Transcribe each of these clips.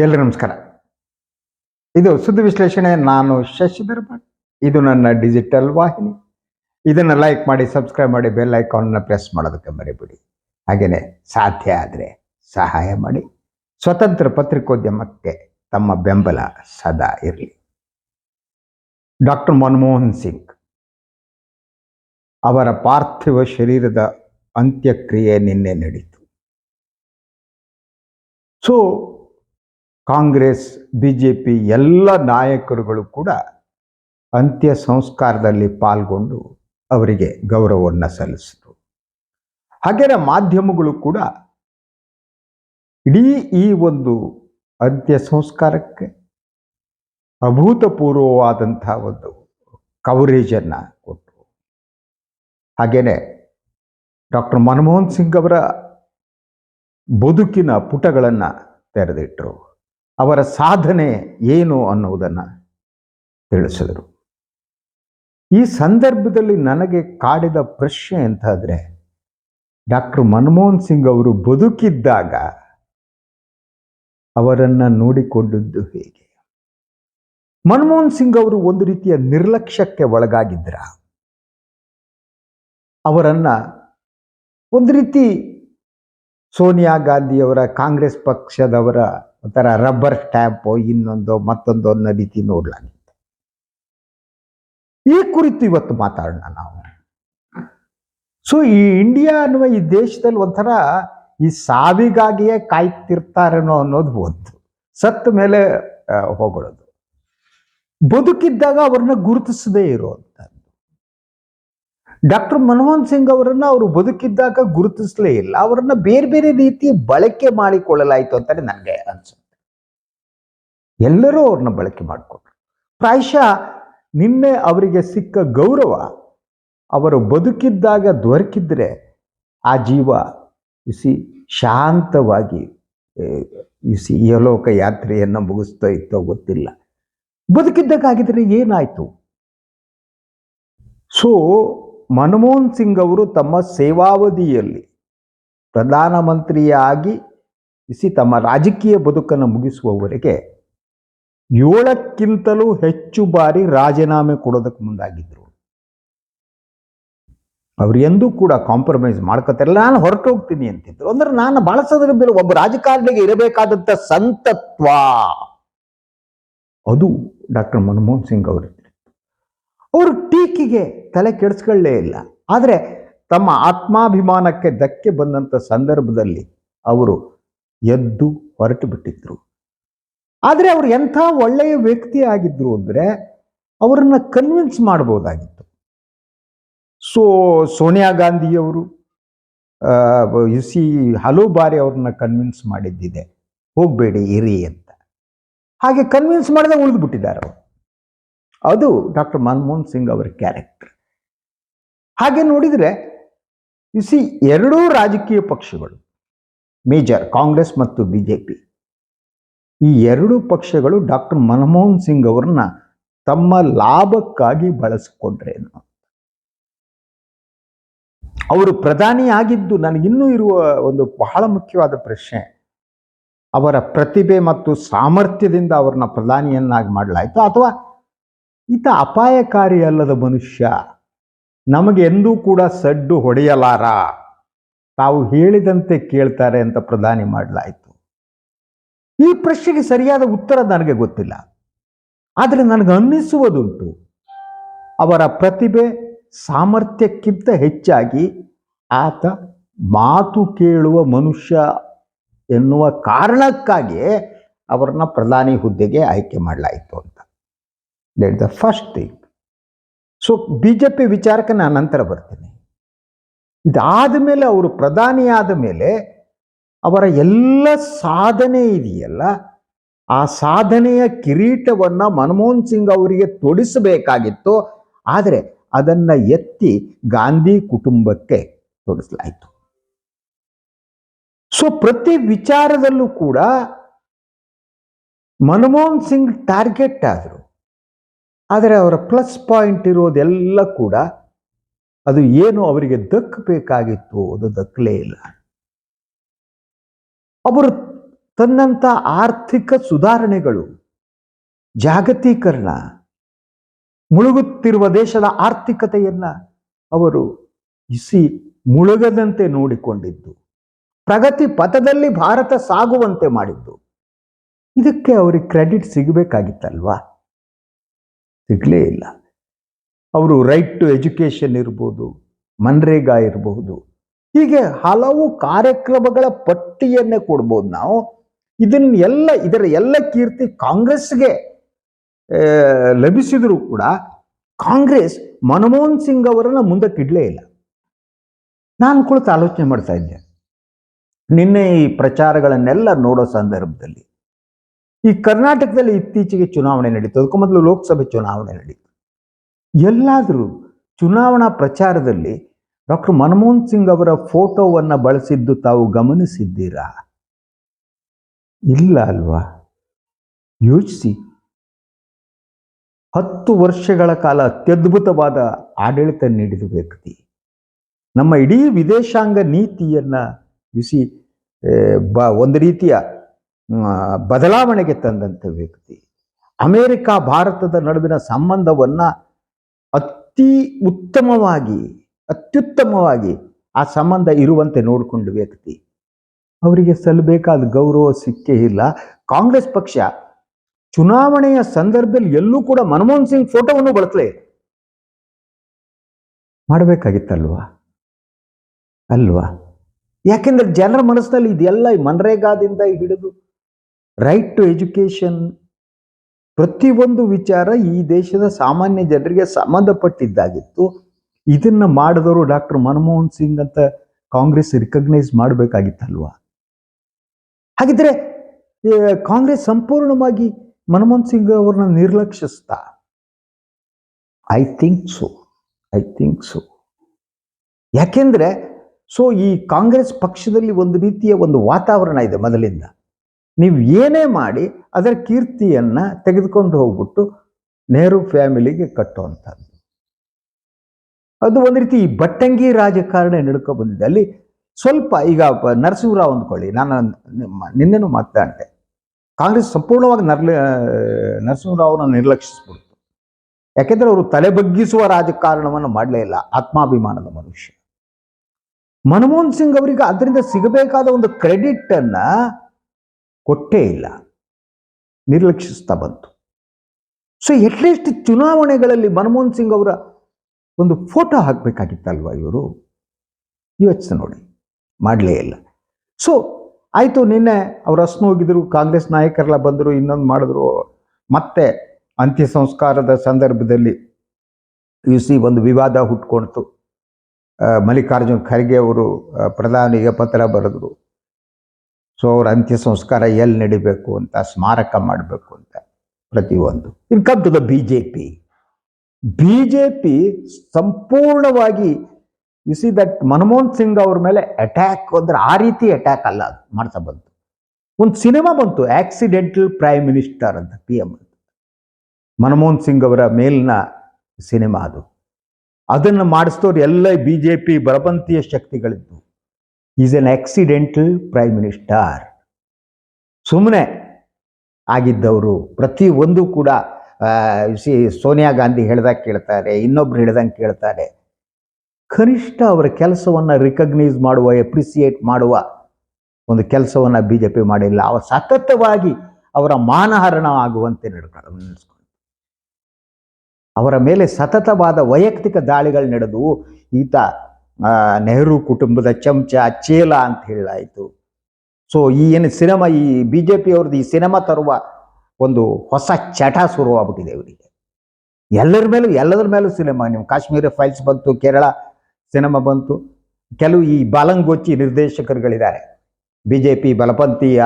ಎಲ್ಲರಿಗೂ ನಮಸ್ಕಾರ. ಇದು ಸುದ್ದಿ ವಿಶ್ಲೇಷಣೆ, ನಾನು ಶಶಿಧರ್ ಭಟ್ ಇದು ನನ್ನ ಡಿಜಿಟಲ್ ವಾಹಿನಿ. ಇದನ್ನು ಲೈಕ್ ಮಾಡಿ ಸಬ್ಸ್ಕ್ರೈಬ್ ಮಾಡಿ ಬೆಲ್ ಐಕಾನ್ನ ಪ್ರೆಸ್ ಮಾಡೋದಕ್ಕೆ ಮರಿಬಿಡಿ. ಹಾಗೆಯೇ ಸಾಧ್ಯ ಆದರೆ ಸಹಾಯ ಮಾಡಿ. ಸ್ವತಂತ್ರ ಪತ್ರಿಕೋದ್ಯಮಕ್ಕೆ ತಮ್ಮ ಬೆಂಬಲ ಸದಾ ಇರಲಿ. ಡಾಕ್ಟರ್ ಮನಮೋಹನ್ ಸಿಂಗ್ ಅವರ ಪಾರ್ಥಿವ ಶರೀರದ ಅಂತ್ಯಕ್ರಿಯೆ ನಿನ್ನೆ ನಡೀತು. So Congress B J P ಎಲ್ಲ ನಾಯಕರುಗಳು ಕೂಡ ಅಂತ್ಯ ಸಂಸ್ಕಾರದಲ್ಲಿ ಪಾಲ್ಗೊಂಡು ಅವರಿಗೆ ಗೌರವವನ್ನು ಸಲ್ಲಿಸಿದರು. ಹಾಗೆಯೇ ಮಾಧ್ಯಮಗಳು ಕೂಡ ಇಡೀ ಈ ಒಂದು ಅಂತ್ಯ ಸಂಸ್ಕಾರಕ್ಕೆ ಅಭೂತಪೂರ್ವವಾದಂಥ ಒಂದು ಕವರೇಜನ್ನು ಕೊಟ್ಟರು ಹಾಗೆಯೇ ಡಾಕ್ಟರ್ ಮನಮೋಹನ್ ಸಿಂಗ್ ಅವರ ಬದುಕಿನ ಪುಟಗಳನ್ನು ತೆರೆದಿಟ್ಟರು ಅವರ ಸಾಧನೆ ಏನು ಅನ್ನುವುದನ್ನು ತಿಳಿಸಿದರು. ಈ ಸಂದರ್ಭದಲ್ಲಿ ನನಗೆ ಕಾಡಿದ ಪ್ರಶ್ನೆ ಎಂತಾದರೆ, ಡಾಕ್ಟರ್ ಮನಮೋಹನ್ ಸಿಂಗ್ ಅವರು ಬದುಕಿದ್ದಾಗ ಅವರನ್ನು ನೋಡಿಕೊಂಡಿದ್ದು ಹೇಗೆ? ಮನಮೋಹನ್ ಸಿಂಗ್ ಅವರು ಒಂದು ರೀತಿಯ ನಿರ್ಲಕ್ಷ್ಯಕ್ಕೆ ಒಳಗಾಗಿದ್ರ ಅವರನ್ನ ಒಂದು ರೀತಿ ಸೋನಿಯಾ ಗಾಂಧಿಯವರ ಕಾಂಗ್ರೆಸ್ ಪಕ್ಷದವರ ಒಂಥರ ರಬ್ಬರ್ ಸ್ಟ್ಯಾಂಪು ಇನ್ನೊಂದು ಮತ್ತೊಂದು ಅನ್ನೋ ರೀತಿ ಈ ಕುರಿತು ಇವತ್ತು ಮಾತಾಡೋಣ ನಾವು. ಸೊ ಈ ಇಂಡಿಯಾ ಅನ್ನುವ ಈ ದೇಶದಲ್ಲಿ ಒಂಥರ ಈ ಸಾವಿಗಾಗಿಯೇ ಕಾಯ್ತಿರ್ತಾರೇನೋ ಅನ್ನೋದು ಒಂದು. ಸತ್ತ ಮೇಲೆ ಹೋಗೋದು ಬದುಕಿದ್ದಾಗ ಅವ್ರನ್ನ ಗುರುತಿಸದೇ ಇರುವಂಥದ್ದು ಡಾಕ್ಟರ್ ಮನಮೋಹನ್ ಸಿಂಗ್ ಅವರನ್ನ ಅವರು ಬದುಕಿದ್ದಾಗ ಗುರುತಿಸಲೇ ಇಲ್ಲ. ಅವರನ್ನ ಬೇರೆ ಬೇರೆ ರೀತಿ ಬಳಕೆ ಮಾಡಿಕೊಳ್ಳಲಾಯಿತು ಅಂತಾನೆ ನನಗೆ ಅನ್ಸುತ್ತೆ. ಎಲ್ಲರೂ ಅವ್ರನ್ನ ಬಳಕೆ ಮಾಡಿಕೊಂಡ್ರು. ಪ್ರಾಯಶಃ ನಿನ್ನೆ ಅವರಿಗೆ ಸಿಕ್ಕ ಗೌರವ ಅವರು ಬದುಕಿದ್ದಾಗ ದೊರಕಿದ್ರೆ ಆ ಜೀವ ಇಸಿ ಶಾಂತವಾಗಿ ಇಸಿ ಯಲೋಕ ಯಾತ್ರೆಯನ್ನು ಮುಗಿಸ್ತಾ ಇತ್ತೋ ಗೊತ್ತಿಲ್ಲ. ಬದುಕಿದ್ದಕ್ಕಾಗಿದ್ರೆ ಏನಾಯ್ತು? ಸೊ ಮನಮೋಹನ್ ಸಿಂಗ್ ಅವರು ತಮ್ಮ ಸೇವಾವಧಿಯಲ್ಲಿ ಪ್ರಧಾನಮಂತ್ರಿಯಾಗಿ ಇಸಿ ತಮ್ಮ ರಾಜಕೀಯ ಬದುಕನ್ನು ಮುಗಿಸುವವರೆಗೆ ಏಳಕ್ಕಿಂತಲೂ ಹೆಚ್ಚು ಬಾರಿ ರಾಜೀನಾಮೆ ಕೊಡೋದಕ್ಕೆ ಮುಂದಾಗಿದ್ದರು ಅವ್ರು ಎಂದೂ ಕೂಡ ಕಾಂಪ್ರಮೈಸ್ ಮಾಡ್ಕೋತಿರಲ್ಲ. ನಾನು ಹೊರಟು ಹೋಗ್ತೀನಿ ಅಂತಿದ್ರು. ಅಂದ್ರೆ ನಾನು ಮೇಲೆ ಒಬ್ಬ ರಾಜಕಾರಣಿಗೆ ಇರಬೇಕಾದಂಥ ಸಂತತ್ವ. ಅದು ಡಾಕ್ಟರ್ ಮನಮೋಹನ್ ಸಿಂಗ್ ಅವರಿದ್ದರು ಅವರು ಟೀಕೆಗೆ ತಲೆ ಕೆಡಿಸ್ಕೊಳ್ಳೇ ಇಲ್ಲ. ಆದರೆ ತಮ್ಮ ಆತ್ಮಾಭಿಮಾನಕ್ಕೆ ಧಕ್ಕೆ ಬಂದಂಥ ಸಂದರ್ಭದಲ್ಲಿ ಅವರು ಎದ್ದು ಹೊರಟು ಬಿಟ್ಟಿದ್ರು. ಆದರೆ ಅವರು ಎಂಥ ಒಳ್ಳೆಯ ವ್ಯಕ್ತಿ ಆಗಿದ್ರು ಅಂದರೆ ಅವರನ್ನ ಕನ್ವಿನ್ಸ್ ಮಾಡ್ಬೋದಾಗಿತ್ತು. ಸೊ, ಸೋನಿಯಾ ಗಾಂಧಿಯವರು ಯು ಸಿ ಹಲವು ಬಾರಿ ಅವ್ರನ್ನ ಕನ್ವಿನ್ಸ್ ಮಾಡಿದ್ದಿದೆ. ಹೋಗಬೇಡಿ, ಇರಿ ಅಂತ. ಹಾಗೆ ಕನ್ವಿನ್ಸ್ ಮಾಡದೆ ಉಳಿದು ಬಿಟ್ಟಿದ್ದಾರೆ ಅವರು. ಅದು ಡಾಕ್ಟರ್ ಮನಮೋಹನ್ ಸಿಂಗ್ ಅವರ ಕ್ಯಾರೆಕ್ಟರ್ ಹಾಗೆ ನೋಡಿದರೆ ಸಿ ಎರಡೂ ರಾಜಕೀಯ ಪಕ್ಷಗಳು ಮೇಜರ್ ಕಾಂಗ್ರೆಸ್ ಮತ್ತು ಬಿ ಜೆ ಪಿ ಈ ಎರಡೂ ಪಕ್ಷಗಳು ಡಾಕ್ಟರ್ ಮನಮೋಹನ್ ಸಿಂಗ್ ಅವರನ್ನ ತಮ್ಮ ಲಾಭಕ್ಕಾಗಿ ಬಳಸಿಕೊಂಡ್ರೇನು ಅವರು ಪ್ರಧಾನಿ ಆಗಿದ್ದು ನನಗಿನ್ನೂ ಇರುವ ಒಂದು ಬಹಳ ಮುಖ್ಯವಾದ ಪ್ರಶ್ನೆ, ಅವರ ಪ್ರತಿಭೆ ಮತ್ತು ಸಾಮರ್ಥ್ಯದಿಂದ ಅವರನ್ನ ಪ್ರಧಾನಿಯನ್ನಾಗಿ ಮಾಡಲಾಯಿತು, ಅಥವಾ ಈತ ಅಪಾಯಕಾರಿ ಅಲ್ಲದ ಮನುಷ್ಯ ನಮಗೆ ಎಂದೂ ಕೂಡ ಸಡ್ಡು ಹೊಡೆಯಲಾರ? ತಾವು ಹೇಳಿದಂತೆ ಕೇಳ್ತಾರೆ ಅಂತ ಪ್ರಧಾನಿ ಮಾಡಲಾಯಿತು. ಈ ಪ್ರಶ್ನೆಗೆ ಸರಿಯಾದ ಉತ್ತರ ನನಗೆ ಗೊತ್ತಿಲ್ಲ. ಆದರೆ ನನಗೆ ಅನ್ನಿಸುವುದುಂಟು. ಅವರ ಪ್ರತಿಭೆ ಸಾಮರ್ಥ್ಯಕ್ಕಿಂತ ಹೆಚ್ಚಾಗಿ ಆತ ಮಾತು ಕೇಳುವ ಮನುಷ್ಯ ಎನ್ನುವ ಕಾರಣಕ್ಕಾಗಿಯೇ ಅವರನ್ನ ಪ್ರಧಾನಿ ಹುದ್ದೆಗೆ ಆಯ್ಕೆ ಮಾಡಲಾಯಿತು ಅಂತ. That the first thing so B J P ವಿಚಾರಕ್ಕೆ ನಾನು ನಂತರ ಬರ್ತೀನಿ. ಇದಾದ ಮೇಲೆ ಅವರು ಪ್ರಧಾನಿಯಾದ ಮೇಲೆ ಅವರ ಎಲ್ಲ ಸಾಧನೆ ಇದೆಯಲ್ಲ, ಆ ಸಾಧನೆಯ ಕಿರೀಟವನ್ನ ಮನಮೋಹನ್ ಸಿಂಗ್ ಅವರಿಗೆ ತೊಡಿಸಬೇಕಾಗಿತ್ತು. ಆದರೆ ಅದನ್ನು ಎತ್ತಿ ಗಾಂಧಿ ಕುಟುಂಬಕ್ಕೆ ತೊಡಿಸಲಾಯಿತು. ಸೊ ಪ್ರತಿ ವಿಚಾರದಲ್ಲೂ ಕೂಡ ಮನಮೋಹನ್ ಸಿಂಗ್ ಟಾರ್ಗೆಟ್ ಆದರು. ಆದರೆ ಅವರ ಪ್ಲಸ್ ಪಾಯಿಂಟ್ ಇರೋದೆಲ್ಲ ಕೂಡ ಅದು ಏನು ಅವರಿಗೆ ದಕ್ಕಬೇಕಾಗಿತ್ತು ಅದು ದಕ್ಕಲೇ ಇಲ್ಲ. ಅವರು ತನ್ನಂಥ ಆರ್ಥಿಕ ಸುಧಾರಣೆಗಳು, ಜಾಗತೀಕರಣ, ಮುಳುಗುತ್ತಿರುವ ದೇಶದ ಆರ್ಥಿಕತೆಯನ್ನು ಅವರು ಇಸಿ ಮುಳುಗದಂತೆ ನೋಡಿಕೊಂಡಿದ್ದು, ಪ್ರಗತಿ ಪಥದಲ್ಲಿ ಭಾರತ ಸಾಗುವಂತೆ ಮಾಡಿದ್ದು. ಇದಕ್ಕೆ ಅವರಿಗೆ ಕ್ರೆಡಿಟ್ ಸಿಗಬೇಕಾಗಿತ್ತಲ್ವಾ? ಸಿಗಲೇ ಇಲ್ಲ. ಅವರು ರೈಟ್ ಟು ಎಜುಕೇಷನ್ ಇರ್ಬೋದು, ಮನ್ರೇಗಾ ಇರಬಹುದು ಹೀಗೆ ಹಲವು ಕಾರ್ಯಕ್ರಮಗಳ ಪಟ್ಟಿಯನ್ನೇ ಕೊಡ್ಬೋದು ನಾವು. ಇದನ್ನ ಎಲ್ಲ, ಇದರ ಎಲ್ಲ ಕೀರ್ತಿ ಕಾಂಗ್ರೆಸ್ಗೆ ಲಭಿಸಿದರೂ ಕೂಡ ಕಾಂಗ್ರೆಸ್ ಮನಮೋಹನ್ ಸಿಂಗ್ ಅವರನ್ನ ಮುಂದಕ್ಕಿಡಲೇ ಇಲ್ಲ. ನಾನು ಕುಳಿತು ಆಲೋಚನೆ ಮಾಡ್ತಾ ಇದ್ದೆ. ನಿನ್ನೆ ಈ ಪ್ರಚಾರಗಳನ್ನೆಲ್ಲ ನೋಡೋ ಸಂದರ್ಭದಲ್ಲಿ ಈ ಕರ್ನಾಟಕದಲ್ಲಿ ಇತ್ತೀಚೆಗೆ ಚುನಾವಣೆ ನಡೀತು. ಅದಕ್ಕೂ ಮೊದಲು ಲೋಕಸಭೆ ಚುನಾವಣೆ ನಡೀತು. ಎಲ್ಲಾದರೂ ಚುನಾವಣಾ ಪ್ರಚಾರದಲ್ಲಿ ಡಾಕ್ಟರ್ ಮನಮೋಹನ್ ಸಿಂಗ್ ಅವರ ಫೋಟೋವನ್ನು ಬಳಸಿದ್ದು ತಾವು ಗಮನಿಸಿದ್ದೀರಾ? ಇಲ್ಲ ಅಲ್ವಾ? ಯೋಚಿಸಿ. ಹತ್ತು ವರ್ಷಗಳ ಕಾಲ ಅತ್ಯದ್ಭುತವಾದ ಆಡಳಿತ ನೀಡಿದ ವ್ಯಕ್ತಿ. ನಮ್ಮ ಇಡೀ ವಿದೇಶಾಂಗ ನೀತಿಯನ್ನು ಬಿಸಿ ಬ, ಒಂದು ರೀತಿಯ ಬದಲಾವಣೆಗೆ ತಂದಂಥ ವ್ಯಕ್ತಿ. ಅಮೇರಿಕಾ, ಭಾರತದ ನಡುವಿನ ಸಂಬಂಧವನ್ನ ಅತಿ ಉತ್ತಮವಾಗಿ, ಅತ್ಯುತ್ತಮವಾಗಿ ಆ ಸಂಬಂಧ ಇರುವಂತೆ ನೋಡಿಕೊಂಡ ವ್ಯಕ್ತಿ. ಅವರಿಗೆ ಸಲ್ಲಬೇಕಾದ ಗೌರವ, ಸಿಕ್ಕೇ ಇಲ್ಲ. ಕಾಂಗ್ರೆಸ್ ಪಕ್ಷ ಚುನಾವಣೆಯ ಸಂದರ್ಭದಲ್ಲಿ ಎಲ್ಲೂ ಕೂಡ ಮನಮೋಹನ್ ಸಿಂಗ್ ಫೋಟೋವನ್ನು ಬಳಸಲೇ. ಮಾಡಬೇಕಾಗಿತ್ತಲ್ವಾ? ಅಲ್ವಾ? ಯಾಕೆಂದ್ರೆ ಜನರ ಮನಸ್ಸಿನಲ್ಲಿ ಇದೆಲ್ಲ ಮನ್ರೇಗಾದಿಂದ ಹಿಡಿದು ರೈಟ್ ಟು ಎಜುಕೇಶನ್ ಪ್ರತಿಯೊಂದು ವಿಚಾರ ಈ ದೇಶದ ಸಾಮಾನ್ಯ ಜನರಿಗೆ ಸಂಬಂಧಪಟ್ಟಿದ್ದಾಗಿತ್ತು. ಇದನ್ನ ಮಾಡಿದವರು ಡಾಕ್ಟರ್ ಮನಮೋಹನ್ ಸಿಂಗ್ ಅಂತ ಕಾಂಗ್ರೆಸ್ ರಿಕಗ್ನೈಸ್ ಮಾಡಬೇಕಾಗಿತ್ತಲ್ವಾ? ಹಾಗಿದ್ರೆ ಕಾಂಗ್ರೆಸ್ ಸಂಪೂರ್ಣವಾಗಿ ಮನಮೋಹನ್ ಸಿಂಗ್ ಅವ್ರನ್ನ ನಿರ್ಲಕ್ಷಿಸ್ತಾ? I think so I think so ಯಾಕೆಂದ್ರೆ ಸೊ ಈ ಕಾಂಗ್ರೆಸ್ ಪಕ್ಷದಲ್ಲಿ ಒಂದು ರೀತಿಯ ಒಂದು ವಾತಾವರಣ ಇದೆ ಮೊದಲಿಂದ. ನೀವು ಏನೇ ಮಾಡಿ ಅದರ ಕೀರ್ತಿಯನ್ನ ತೆಗೆದುಕೊಂಡು ಹೋಗ್ಬಿಟ್ಟು ನೆಹರು ಫ್ಯಾಮಿಲಿಗೆ ಕಟ್ಟುವಂಥದ್ದು ಅದು ಒಂದು ರೀತಿ ಈ ಬಟ್ಟಂಗಿ ರಾಜಕಾರಣ ನಡ್ಕೊ ಬಂದಿದೆ. ಅಲ್ಲಿ ಸ್ವಲ್ಪ ಈಗ ನರಸಿಂಹರಾವ್ ಅಂದ್ಕೊಳ್ಳಿ, ನಾನು ನಿನ್ನೆನೂ ಮಾತಾಡಿದೆ ಕಾಂಗ್ರೆಸ್ ಸಂಪೂರ್ಣವಾಗಿ ನರ್ಲ, ನರಸಿಂಹರಾವ್ನ ನಿರ್ಲಕ್ಷಿಸ್ಬಿಡ್ತು. ಯಾಕೆಂದ್ರೆ ಅವರು ತಲೆ ಬಗ್ಗಿಸುವ ರಾಜಕಾರಣವನ್ನು ಮಾಡಲೇ ಇಲ್ಲ, ಆತ್ಮಾಭಿಮಾನದ ಮನುಷ್ಯ. ಮನಮೋಹನ್ ಸಿಂಗ್ ಅವರಿಗೆ ಅದರಿಂದ ಸಿಗಬೇಕಾದ ಒಂದು ಕ್ರೆಡಿಟ್ ಅನ್ನ ಕೊಟ್ಟೇ ಇಲ್ಲ. ನಿರ್ಲಕ್ಷಿಸ್ತಾ ಬಂತು. ಸೊ ಎಟ್ಲೀಸ್ಟ್ ಚುನಾವಣೆಗಳಲ್ಲಿ ಮನಮೋಹನ್ ಸಿಂಗ್ ಅವರ ಒಂದು ಫೋಟೋ ಹಾಕಬೇಕಾಗಿತ್ತಲ್ವ ಇವರು? ಯೋಚಿಸಿ ನೋಡಿ. ಮಾಡಲೇ ಇಲ್ಲ. ಸೊ ಆಯಿತು, ನಿನ್ನೆ ಅವ್ರು ಹಸ್ನು ಹೋಗಿದ್ರು, ಕಾಂಗ್ರೆಸ್ ನಾಯಕರೆಲ್ಲ ಬಂದರು, ಇನ್ನೊಂದು ಮಾಡಿದ್ರು. ಮತ್ತೆ ಅಂತ್ಯ ಸಂಸ್ಕಾರದ ಸಂದರ್ಭದಲ್ಲಿ ಯು ಸಿ ಒಂದು ವಿವಾದ ಹುಟ್ಕೊಳ್ತು. ಮಲ್ಲಿಕಾರ್ಜುನ್ ಖರ್ಗೆ ಅವರು ಪ್ರಧಾನಿಗೆ ಪತ್ರ ಬರೆದ್ರು. ಸೊ ಅವ್ರ ಅಂತ್ಯ ಸಂಸ್ಕಾರ ಎಲ್ಲಿ ನಡಿಬೇಕು ಅಂತ ಸ್ಮಾರಕ ಮಾಡಬೇಕು ಅಂತ ಪ್ರತಿಯೊಂದು. In come to the B J P B J P ಸಂಪೂರ್ಣವಾಗಿ you see that Manmohan Singh ಅವ್ರ ಮೇಲೆ ಅಟ್ಯಾಕ್ ಅಂದ್ರೆ ಆ ರೀತಿ ಅಟ್ಯಾಕ್ ಅಲ್ಲ ಅದು, ಮಾಡ್ತಾ ಬಂತು. ಒಂದು ಸಿನಿಮಾ ಬಂತು ಆಕ್ಸಿಡೆಂಟಲ್ ಪ್ರೈಮ್ ಮಿನಿಸ್ಟರ್ ಅಂತ ಪಿ ಎಂ ಮನಮೋಹನ್ ಸಿಂಗ್ ಅವರ ಮೇಲಿನ ಸಿನಿಮಾ ಅದು. ಅದನ್ನು ಮಾಡಿಸ್ದವ್ರು ಎಲ್ಲ ಬಿ ಜೆ ಪಿ ಬಲಪಂಥೀಯ ಶಕ್ತಿಗಳಿದ್ದು. Is an accidental prime minister. ಸುಮ್ಮನೆ ಆಗಿದ್ದವರು, ಪ್ರತಿ ಒಂದು ಕೂಡ ಸಿ ಸೋನಿಯಾ ಗಾಂಧಿ ಹೇಳ್ದಂಗೆ ಕೇಳ್ತಾರೆ, ಇನ್ನೊಬ್ರು ಹೇಳ್ದಂಗೆ ಕೇಳ್ತಾರೆ. ಕನಿಷ್ಠ ಅವರ ಕೆಲಸವನ್ನು ರಿಕಗ್ನೈಸ್ ಮಾಡುವ ಎಪ್ರಿಸಿಯೇಟ್ ಮಾಡುವ ಒಂದು ಕೆಲಸವನ್ನು ಬಿ ಜೆ ಪಿ ಮಾಡಿಲ್ಲ. ಅವ ಸತತವಾಗಿ ಅವರ ಮಾನಹರಣ ಆಗುವಂತೆ ನಡ್ಕೊಂಡು ಅವರ ಮೇಲೆ ಸತತವಾದ ವೈಯಕ್ತಿಕ ದಾಳಿಗಳು ನಡೆದು ಈತ ನೆಹರು ಕುಟುಂಬದ ಚಮಚ ಚೇಲ ಅಂತ ಹೇಳಲಾಯಿತು. ಸೊ ಈ ಏನು ಸಿನಿಮಾ, ಈ ಬಿ ಜೆ ಪಿ ಅವ್ರದ್ದು ಈ ಸಿನಿಮಾ ತರುವ ಒಂದು ಹೊಸ ಚಟ ಶುರುವಾಗ್ಬಿಟ್ಟಿದೆ ಇವರಿಗೆ. ಎಲ್ಲರ ಮೇಲೂ, ಎಲ್ಲದರ ಮೇಲೂ ಸಿನಿಮಾ. ನೀವು ಕಾಶ್ಮೀರ ಫೈಲ್ಸ್ ಬಂತು, ಕೇರಳ ಸಿನಿಮಾ ಬಂತು. ಕೆಲವು ಈ ಬಾಲಂಗೋಚಿ ನಿರ್ದೇಶಕರುಗಳಿದ್ದಾರೆ. ಬಿ ಜೆ ಪಿ ಬಲಪಂಥೀಯ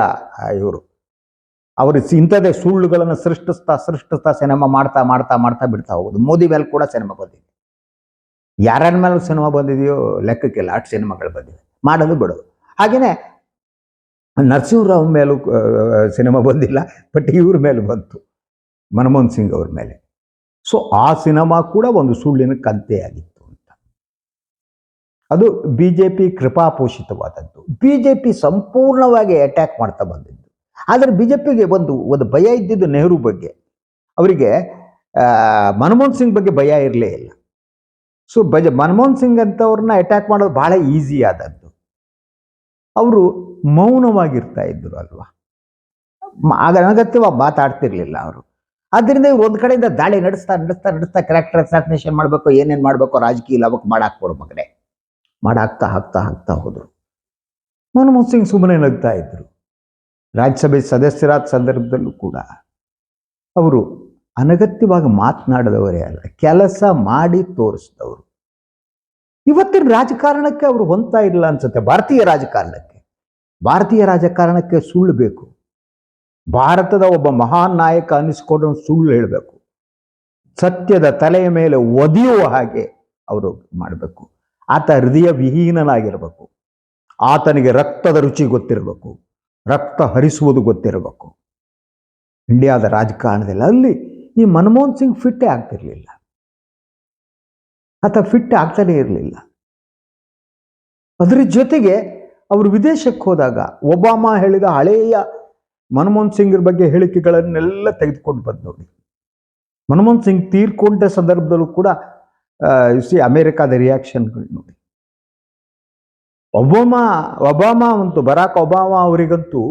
ಇವರು. ಅವರು ಇಂಥದ್ದೇ ಸುಳ್ಳುಗಳನ್ನು ಸೃಷ್ಟಿಸ್ತಾ ಸೃಷ್ಟಿಸ್ತಾ ಸಿನಿಮಾ ಮಾಡ್ತಾ ಮಾಡ್ತಾ ಮಾಡ್ತಾ ಬಿಡ್ತಾ ಹೋಗೋದು. ಮೋದಿ ಮೇಲೆ ಕೂಡ ಸಿನಿಮಾ ಬಂದಿದೆ. ಯಾರ್ಯಾರ ಮೇಲೆ ಸಿನಿಮಾ ಬಂದಿದೆಯೋ ಲೆಕ್ಕಕ್ಕಿಲ್ಲ ಅಷ್ಟು ಸಿನಿಮಾಗಳು ಬಂದಿವೆ. ಮಾಡೋದು ಬಿಡೋದು. ಹಾಗೆಯೇ ನರಸಿಂಹರಾವ್ ಮೇಲೂ ಸಿನಿಮಾ ಬಂದಿಲ್ಲ ಬಟ್ ಇವ್ರ ಮೇಲೆ ಬಂತು. ಮನಮೋಹನ್ ಸಿಂಗ್ ಅವ್ರ ಮೇಲೆ. ಸೊ ಆ ಸಿನಿಮಾ ಕೂಡ ಒಂದು ಸುಳ್ಳಿನ ಕಂತೆಯಾಗಿತ್ತು ಅಂತ. ಅದು ಬಿ ಜೆ ಪಿ ಕೃಪಾಪೋಷಿತವಾದದ್ದು. ಬಿ ಜೆ ಪಿ ಸಂಪೂರ್ಣವಾಗಿ ಅಟ್ಯಾಕ್ ಮಾಡ್ತಾ ಬಂದಿದ್ದು. ಆದರೆ ಬಿ ಜೆ ಪಿಗೆ ಒಂದು ಒಂದು ಭಯ ಇದ್ದಿದ್ದು ನೆಹರು ಬಗ್ಗೆ. ಅವರಿಗೆ ಮನಮೋಹನ್ ಸಿಂಗ್ ಬಗ್ಗೆ ಭಯ ಇರಲೇ ಇಲ್ಲ. ಸೊ ಬಜ ಮನಮೋಹನ್ ಸಿಂಗ್ ಅಂತವ್ರನ್ನ ಅಟ್ಯಾಕ್ ಮಾಡೋದು ಬಹಳ ಈಸಿ ಆದದ್ದು. ಅವರು ಮೌನವಾಗಿರ್ತಾ ಇದ್ರು ಅಲ್ವಾ? ಆಗ ಅನಗತ್ಯವಾಗಿ ಮಾತಾಡ್ತಿರ್ಲಿಲ್ಲ ಅವರು. ಆದ್ದರಿಂದ ಇವ್ರು ಒಂದ್ ಕಡೆಯಿಂದ ದಾಳಿ ನಡೆಸ್ತಾ ನಡೆಸ್ತಾ ನಡೆಸ್ತಾ ಕ್ಯಾರೆಕ್ಟರ್ ಅಸಾಸಿನೇಷನ್ ಮಾಡಬೇಕು, ಏನೇನು ಮಾಡಬೇಕು ರಾಜಕೀಯ ಲಾಭಕ್ಕೆ ಮಾಡಾಕ್ಕೊಡು ಮಗನೇ. ಮಾಡಾಕ್ತಾ ಹಾಕ್ತಾ ಹಾಕ್ತಾ ಹೋದರು. ಮನಮೋಹನ್ ಸಿಂಗ್ ಸುಮ್ಮನೆ ನಗ್ತಾ ಇದ್ರು. ರಾಜ್ಯಸಭೆ ಸದಸ್ಯರಾದ ಸಂದರ್ಭದಲ್ಲೂ ಕೂಡ. ಅವರು ಅನಗತ್ಯವಾಗಿ ಮಾತನಾಡದವರೇ ಅಲ್ಲ, ಕೆಲಸ ಮಾಡಿ ತೋರಿಸಿದವರು. ಇವತ್ತಿನ ರಾಜಕಾರಣಕ್ಕೆ ಅವರು ಹೊಂತಾ ಇಲ್ಲ ಅನ್ಸುತ್ತೆ, ಭಾರತೀಯ ರಾಜಕಾರಣಕ್ಕೆ. ಭಾರತೀಯ ರಾಜಕಾರಣಕ್ಕೆ ಸುಳ್ಳು ಬೇಕು. ಭಾರತದ ಒಬ್ಬ ಮಹಾನ್ ನಾಯಕ ಅನ್ನಿಸ್ಕೊಂಡು ಸುಳ್ಳು ಹೇಳಬೇಕು. ಸತ್ಯದ ತಲೆಯ ಮೇಲೆ ಒದಿಯುವ ಹಾಗೆ ಅವರು ಮಾಡಬೇಕು. ಆತ ಹೃದಯ ವಿಹೀನನಾಗಿರಬೇಕು. ಆತನಿಗೆ ರಕ್ತದ ರುಚಿ ಗೊತ್ತಿರಬೇಕು. ರಕ್ತ ಹರಿಸುವುದು ಗೊತ್ತಿರಬೇಕು. ಇಂಡಿಯಾದ ರಾಜಕಾರಣದಲ್ಲಿ ಅಲ್ಲಿ ಈ ಮನಮೋಹನ್ ಸಿಂಗ್ ಫಿಟ್ಟೇ ಆಗ್ತಿರಲಿಲ್ಲ. ಆತ ಫಿಟ್ ಆಗ್ತಾನೇ ಇರಲಿಲ್ಲ. ಅದರ ಜೊತೆಗೆ ಅವರು ವಿದೇಶಕ್ಕೆ ಹೋದಾಗ ಒಬಾಮಾ ಹೇಳಿದ ಹಳೆಯ ಮನಮೋಹನ್ ಸಿಂಗ್ರ ಬಗ್ಗೆ ಹೇಳಿಕೆಗಳನ್ನೆಲ್ಲ ತೆಗೆದುಕೊಂಡು ಬಂದು ನೋಡಿ. ಮನಮೋಹನ್ ಸಿಂಗ್ ತೀರ್ಕೊಂಡ ಸಂದರ್ಭದಲ್ಲೂ ಕೂಡ ಸಿ ಅಮೆರಿಕಾದ ರಿಯಾಕ್ಷನ್ಗಳು ನೋಡಿ. ಒಬಾಮಾ ಒಬಾಮಾ ಅಂತೂ, ಬರಾಕ್ ಒಬಾಮಾ ಅವರಿಗಂತೂ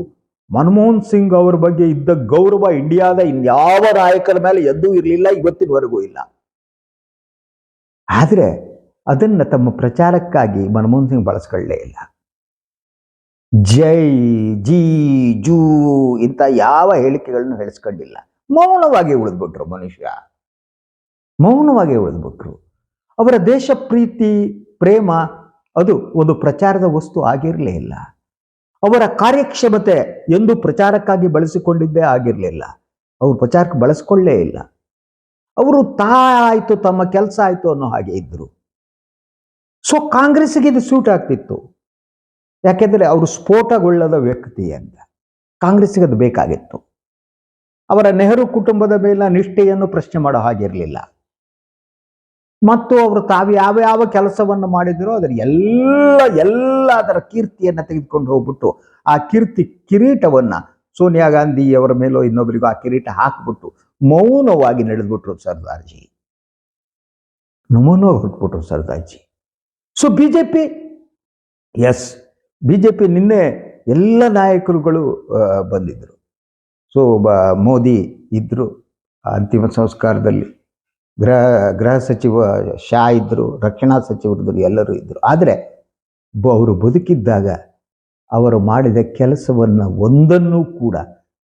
ಮನಮೋಹನ್ ಸಿಂಗ್ ಅವ್ರ ಬಗ್ಗೆ ಇದ್ದ ಗೌರವ ಇಂಡಿಯಾದ ಇನ್ಯಾವ ನಾಯಕರ ಮೇಲೆ ಎದ್ದು ಇರಲಿಲ್ಲ ಇವತ್ತಿನವರೆಗೂ ಇಲ್ಲ. ಆದರೆ ಅದನ್ನ ತಮ್ಮ ಪ್ರಚಾರಕ್ಕಾಗಿ ಮನಮೋಹನ್ ಸಿಂಗ್ ಬಳಸ್ಕೊಳ್ಳೇ ಇಲ್ಲ. ಜೈ, ಜಿ, ಜೂ ಇಂಥ ಯಾವ ಹೇಳಿಕೆಗಳನ್ನು ಹೇಳಿಸ್ಕೊಂಡಿಲ್ಲ. ಮೌನವಾಗಿ ಉಳಿದ್ಬಿಟ್ರು ಮನುಷ್ಯ. ಮೌನವಾಗಿ ಉಳಿದ್ಬಿಟ್ರು. ಅವರ ದೇಶ ಪ್ರೀತಿ, ಪ್ರೇಮ ಅದು ಒಂದು ಪ್ರಚಾರದ ವಸ್ತು ಆಗಿರಲೇ ಇಲ್ಲ. ಅವರ ಕಾರ್ಯಕ್ಷಮತೆ ಎಂದು ಪ್ರಚಾರಕ್ಕಾಗಿ ಬಳಸಿಕೊಂಡಿದ್ದೇ ಆಗಿರಲಿಲ್ಲ. ಅವರು ಪ್ರಚಾರಕ್ಕೆ ಬಳಸ್ಕೊಳ್ಳೇ ಇಲ್ಲ. ಅವರು ತಾ ಆಯಿತು ತಮ್ಮ ಕೆಲಸ ಆಯಿತು ಅನ್ನೋ ಹಾಗೆ ಇದ್ದರು ಸೊ ಕಾಂಗ್ರೆಸ್ಗೆ ಇದು ಸೂಟ್ ಆಗ್ತಿತ್ತು. ಯಾಕೆಂದರೆ ಅವರು ಸ್ಫೋಟಗೊಳ್ಳದ ವ್ಯಕ್ತಿ ಅಂತ. ಕಾಂಗ್ರೆಸ್ಗೆ ಅದು ಬೇಕಾಗಿತ್ತು. ಅವರ ನೆಹರು ಕುಟುಂಬದ ಮೇಲಿನ ನಿಷ್ಠೆಯನ್ನು ಪ್ರಶ್ನೆ ಮಾಡೋ ಹಾಗಿರಲಿಲ್ಲ. ಮತ್ತು ಅವರು ತಾವು ಯಾವ ಯಾವ ಕೆಲಸವನ್ನು ಮಾಡಿದರೋ ಅದರ ಎಲ್ಲ ಎಲ್ಲ ಅದರ ಕೀರ್ತಿಯನ್ನು ತೆಗೆದುಕೊಂಡು ಹೋಗ್ಬಿಟ್ಟು ಆ ಕೀರ್ತಿ ಕಿರೀಟವನ್ನ ಸೋನಿಯಾ ಗಾಂಧಿ ಅವರ ಮೇಲೋ ಇನ್ನೊಬ್ಬರಿಗೂ ಆ ಕಿರೀಟ ಹಾಕ್ಬಿಟ್ಟು ಮೌನವಾಗಿ ನಡೆದ್ಬಿಟ್ರು ಸರ್ದಾರ್ಜಿ. ಮೌನವಾಗಿ ಹುಟ್ಬಿಟ್ರು Sardarji. So B J S B J P ನಿನ್ನೆ ಎಲ್ಲ ನಾಯಕರುಗಳು ಬಂದಿದ್ದರು ಸೊ ಮೋದಿ ಇದ್ದರು ಅಂತಿಮ ಸಂಸ್ಕಾರದಲ್ಲಿ. ಗೃಹ ಗೃಹ ಸಚಿವ, ಶಾ ಇದ್ದರು ರಕ್ಷಣಾ ಸಚಿವರು ಎಲ್ಲರೂ ಇದ್ದರು ಆದರೆ ಬ- ಅವರು ಬದುಕಿದ್ದಾಗ ಅವರು ಮಾಡಿದ ಕೆಲಸವನ್ನು ಒಂದನ್ನೂ ಕೂಡ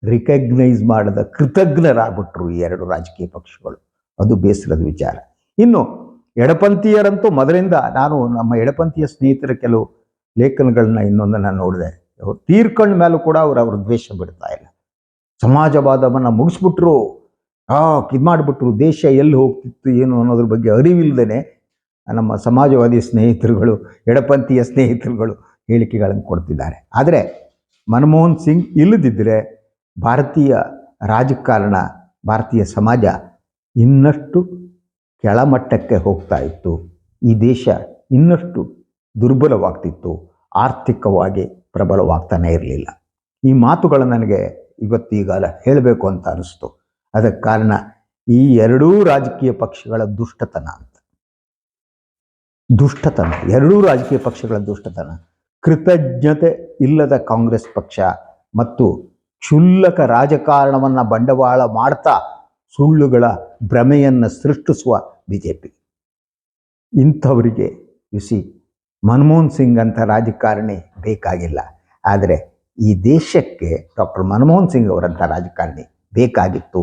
ರಿಕಗ್ನೈಸ್ ಮಾಡದ ಕೃತಜ್ಞರಾಗ್ಬಿಟ್ರು ಈ ಎರಡು ರಾಜಕೀಯ ಪಕ್ಷಗಳು. ಅದು ಬೇಸರದ ವಿಚಾರ. ಇನ್ನು ಎಡಪಂಥೀಯರಂತೂ ಮೊದಲಿಂದ ನಾನು ನಮ್ಮ ಎಡಪಂಥೀಯ ಸ್ನೇಹಿತರ ಕೆಲವು ಲೇಖನಗಳನ್ನ ಇನ್ನೊಂದು ನಾನು ನೋಡಿದೆ. ಅವ್ರು ತೀರ್ಕೊಂಡ ಮೇಲೂ ಕೂಡ ಅವರು ಅವ್ರ ದ್ವೇಷ ಬಿಡ್ತಾ ಇಲ್ಲ. ಸಮಾಜವಾದವನ್ನು ಮುಗಿಸ್ಬಿಟ್ರು. ಆ, ಇದು ಮಾಡಿಬಿಟ್ರು. ದೇಶ ಎಲ್ಲಿ ಹೋಗ್ತಿತ್ತು ಏನು ಅನ್ನೋದ್ರ ಬಗ್ಗೆ ಅರಿವಿಲ್ಲದೇನೆ ನಮ್ಮ ಸಮಾಜವಾದಿ ಸ್ನೇಹಿತರುಗಳು, ಎಡಪಂಥೀಯ ಸ್ನೇಹಿತರುಗಳು ಹೇಳಿಕೆಗಳನ್ನು ಕೊಡ್ತಿದ್ದಾರೆ. ಆದರೆ ಮನಮೋಹನ್ ಸಿಂಗ್ ಇಲ್ಲದಿದ್ದರೆ ಭಾರತೀಯ ರಾಜಕಾರಣ, ಭಾರತೀಯ ಸಮಾಜ ಇನ್ನಷ್ಟು ಕೆಳಮಟ್ಟಕ್ಕೆ ಹೋಗ್ತಾ ಇತ್ತು. ಈ ದೇಶ ಇನ್ನಷ್ಟು ದುರ್ಬಲವಾಗ್ತಿತ್ತು. ಆರ್ಥಿಕವಾಗಿ ಪ್ರಬಲವಾಗ್ತಾನೆ ಇರಲಿಲ್ಲ. ಈ ಮಾತುಗಳು ನನಗೆ ಇವತ್ತೀಗ ಹೇಳಬೇಕು ಅಂತ ಅನಿಸ್ತು. ಅದಕ್ಕೆ ಕಾರಣ ಈ ಎರಡೂ ರಾಜಕೀಯ ಪಕ್ಷಗಳ ದುಷ್ಟತನ ಅಂತ. ದುಷ್ಟತನ, ಎರಡೂ ರಾಜಕೀಯ ಪಕ್ಷಗಳ ದುಷ್ಟತನ. ಕೃತಜ್ಞತೆ ಇಲ್ಲದ ಕಾಂಗ್ರೆಸ್ ಪಕ್ಷ ಮತ್ತು ಕ್ಷುಲ್ಲಕ ರಾಜಕಾರಣವನ್ನು ಬಂಡವಾಳ ಮಾಡ್ತಾ ಸುಳ್ಳುಗಳ ಭ್ರಮೆಯನ್ನು ಸೃಷ್ಟಿಸುವ ಬಿ ಜೆ ಪಿ ಇಂಥವರಿಗೆ ಯುಸಿ ಮನಮೋಹನ್ ಸಿಂಗ್ ಅಂತ ರಾಜಕಾರಣಿ ಬೇಕಾಗಿಲ್ಲ. ಆದರೆ ಈ ದೇಶಕ್ಕೆ ಡಾಕ್ಟರ್ ಮನಮೋಹನ್ ಸಿಂಗ್ ಅವರಂಥ ರಾಜಕಾರಣಿ ಬೇಕಾಗಿತ್ತು.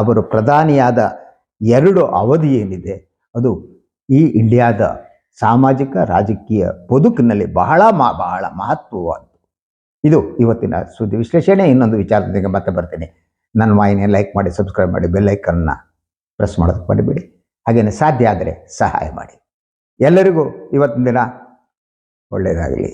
ಅವರು ಪ್ರಧಾನಿಯಾದ ಎರಡು ಅವಧಿ ಏನಿದೆ, ಅದು ಈ ಇಂಡಿಯಾದ ಸಾಮಾಜಿಕ ರಾಜಕೀಯ ಬದುಕಿನಲ್ಲಿ ಬಹಳ ಮಾ, ಬಹಳ ಮಹತ್ವವಾದ್ದು. ಇದು ಇವತ್ತಿನ ಸುದ್ದಿ ವಿಶ್ಲೇಷಣೆ. ಇನ್ನೊಂದು ವಿಚಾರದೊಂದಿಗೆ ಮತ್ತೆ ಬರ್ತೀನಿ. ನನ್ನ ವಾಹಿನಿಯ ಲೈಕ್ ಮಾಡಿ, ಸಬ್ಸ್ಕ್ರೈಬ್ ಮಾಡಿ ಬೆಲ್ಲೈಕನ್ನ ಪ್ರೆಸ್ ಮಾಡೋದಕ್ಕೆ ಮರಿಬೇಡಿ. ಹಾಗೆಯೇ ಸಾಧ್ಯ ಆದರೆ ಸಹಾಯ ಮಾಡಿ. ಎಲ್ಲರಿಗೂ ಇವತ್ತಿನ ದಿನ ಒಳ್ಳೆಯದಾಗಲಿ.